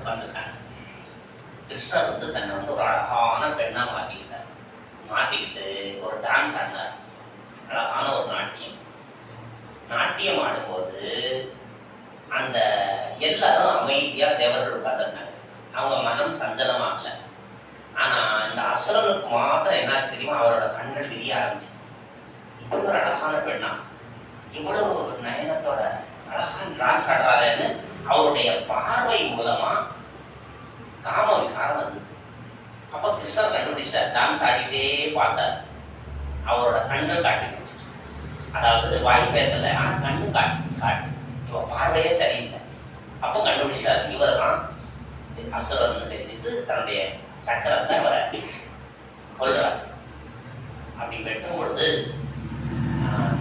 உட்காந்துருக்காங்க கிருஷ்ணர் வந்து தன்னை வந்து ஒரு அழகான பெண்ணா மாத்திக்கிட்டார் மாத்திக்கிட்டு ஒரு டான்ஸ் ஆடினார் அழகான ஒரு நாட்டியம் நாட்டியம் ஆடும்போது அந்த எல்லாரும் அமைதியா தேவர்கள் உட்கார்ந்துருந்தாங்க அவங்க மனம் சஞ்சலமாகல ஆனா இந்த அசுரனுக்கு மாத்திரம் என்ன தெரியுமோ தெரியுமா அவரோட கண்கள் விரிய ஆரம்பிச்சு இப்படி ஒரு அழகான பெண்ணா இவ்வளவு நயனத்தோட அழகான டான்ஸ் ஆடுறாருன்னு அவருடைய பார்வை மூலமா காம விகாரம் வந்தது. அப்ப கிருஷ்ணர் கண்டுபிடிச்சார் டான்ஸ் ஆடிட்டே பார்த்தார். அவரோட கண்ணு காட்டி பிடிச்சிட்டு அதாவது வாய் பேசல ஆனா கண்ணு காட்டி காட்டு. இவன் பார்வையே சரியில்லை. அப்போ கண்டுபிடிச்சார் இவர் தான் அசுரன் தெரிஞ்சுட்டு தன்னுடைய சக்கரத்தை அவரை கொள்றார் அப்படி வெட்டும் பொழுது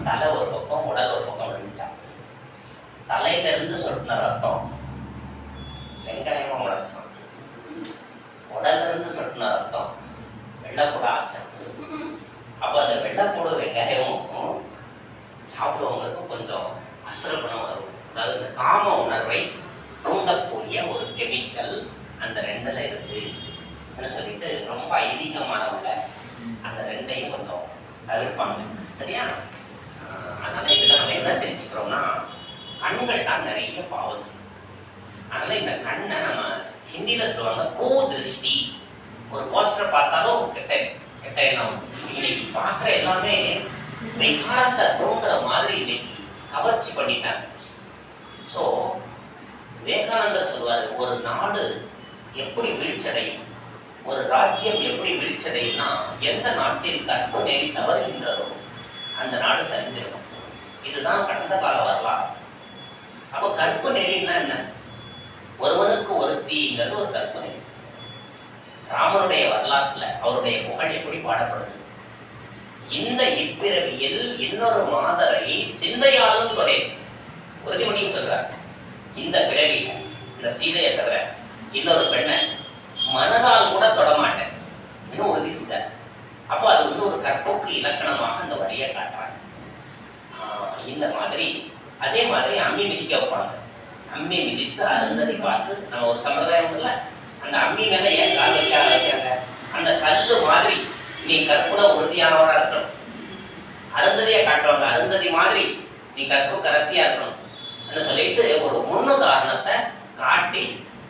தலை ஒரு பக்கம் உடல் ஒரு பக்கம் விழுந்துச்சான் தலையிலிருந்து சொட்டின ரத்தம். வெங்காயமா முளைச்சான் உடல்ல இருந்து சொட்டின ரத்தம். வெள்ளைப்பூட ஆச்சான். அப்போ அந்த வெள்ளைப்பூட வெங்காயமும் சாப்பிடுவவங்களுக்கு கொஞ்சம் அசரப்பணம் வரும் அதாவது இந்த காம உணர்வை தூண்டக்கூடிய ஒரு கெமிக்கல் அந்த ரெண்டுல இருக்கு. அப்படின்னு சொல்லிட்டு ரொம்ப ஐதீகமானவங்க அந்த ரெண்டையும் கொஞ்சம் தவிர்ப்பாங்க. சரியா? அதனால இதுல நம்ம என்ன தெரிஞ்சுக்கிறோம்னா கண்கள் தான் நிறைய பாவம் செய்யும் அதனால இந்த கண்ணை நம்ம ஹிந்தியில சொல்லுவாங்க கோ திருஷ்டி ஒரு போஸ்டர் பார்த்தாலும் கெட்ட கெட்ட எண்ணம். இன்னைக்கு பார்க்குற எல்லாமே விகாரத்தை தூண்டுற மாதிரி இன்னைக்கு கவர்ச்சி பண்ணிட்டாங்க. ஸோ விவேகானந்தர் சொல்வார் ஒரு நாடு எப்படி வீழ்ச்சடையும் ஒரு ராஜ்யம் எப்படி வீழ்ச்சடையும்னா எந்த நாட்டில் கற்பு நெறி தவறுகின்றதோ அந்த நாடு சரிஞ்சிடும் இதுதான் கடந்த கால வரலாறு. அப்போ கற்பு நெறின்னா என்ன? ஒருவனுக்கு ஒருத்திங்கிறது ஒரு கற்பு நெறி ராமனுடைய வரலாற்றுல அவருடைய புகழ் எப்படி பாடப்படுது? இந்த இப்பிறவியில் இன்னொரு மாதரை சிந்தையாலும் தொடை உறுதிமொழியும் சொல்றார். இந்த பிறவி இந்த சீதையை தவிர இன்னொரு பெண்ணை மனதால் கூட தொடமாட்டேன் இன்னும் உறுதி செய்தார். அப்போ அது வந்து ஒரு கற்புக்கு இலக்கணமாக அந்த வரியை காட்டுறாங்க. இந்த மாதிரி அதே மாதிரி அம்மி மிதிக்க வைப்பாங்க. அம்மி மிதித்து அருந்ததை பார்த்து நம்ம ஒரு சம்பிரதாயம் இல்லை அந்த அம்மி மேல ஏன் கால் வைக்க வைக்காங்க அந்த கல்லு மாதிரி நீ கற்புல உறுதியானவரா இருக்கணும். அருந்ததியை காட்டுவாங்க. அருந்ததி மாதிரி நீ கற்பு கரசியா இருக்கணும் என்று சொல்லிட்டு ஒரு முன்னுதாரணத்தை காட்டி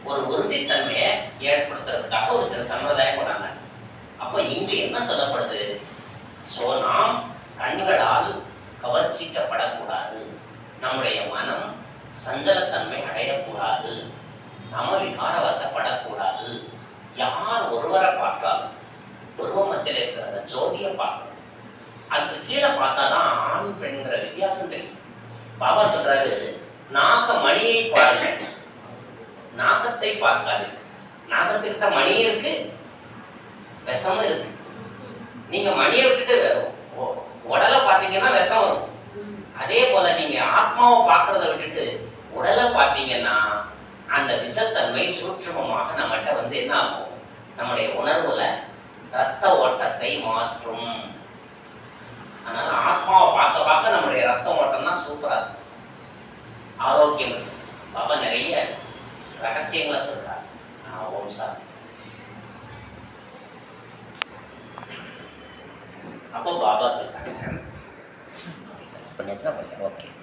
ஒரு உறுதித்தன்மையை ஏற்படுத்துறதுக்காக ஒரு சில சம்பிரதாயம் கொண்டாங்க. அப்போ இங்கு என்ன சொல்லப்படுது? ஸோ நாம் கண்களால் கவர்ச்சிக்கப்படக்கூடாது. நம்முடைய மனம் சஞ்சலத்தன்மை அடையக்கூடாது. நம்ம விகார வசப்படக்கூடாது யார் ஒருவரை பார்த்தாலும் உருவமத்தில் இருக்கிற அந்த ஜோதியை பார்க்கணும். அதுக்கு கீழே பார்த்தாதான் ஆண் பெண்கிற வித்தியாசம் தெரியும். பாபா சொல்றாரு நாக மணியை பாருங்க நாகத்தை பார்க்காது நாகத்திட்ட மணி இருக்கு விஷமும் இருக்கு. நீங்க மணியை விட்டுட்டு உடலை பார்த்தீங்கன்னா விஷம் வரும். அதே போல நீங்க ஆத்மாவை பார்க்கறத விட்டுட்டு உடலை பார்த்தீங்கன்னா அந்த விஷத்தன்மை சூட்சமமாக நம்மகிட்ட வந்து என்ன ஆகும்? நம்முடைய உணர்வுல ரத்த ஓட்டத்தை மாற்றும். அதனால ஆத்மாவை பார்க்க பார்க்க நம்முடைய ரத்த ஓட்டம் தான் சூப்பரா இருக்கும். ஆரோக்கியம் இருக்கும் பாபா நிறைய ரகசியங்களை சொல்றார். ஓம் சார் அப்போ பாபா சொல்றாங்க Beneran.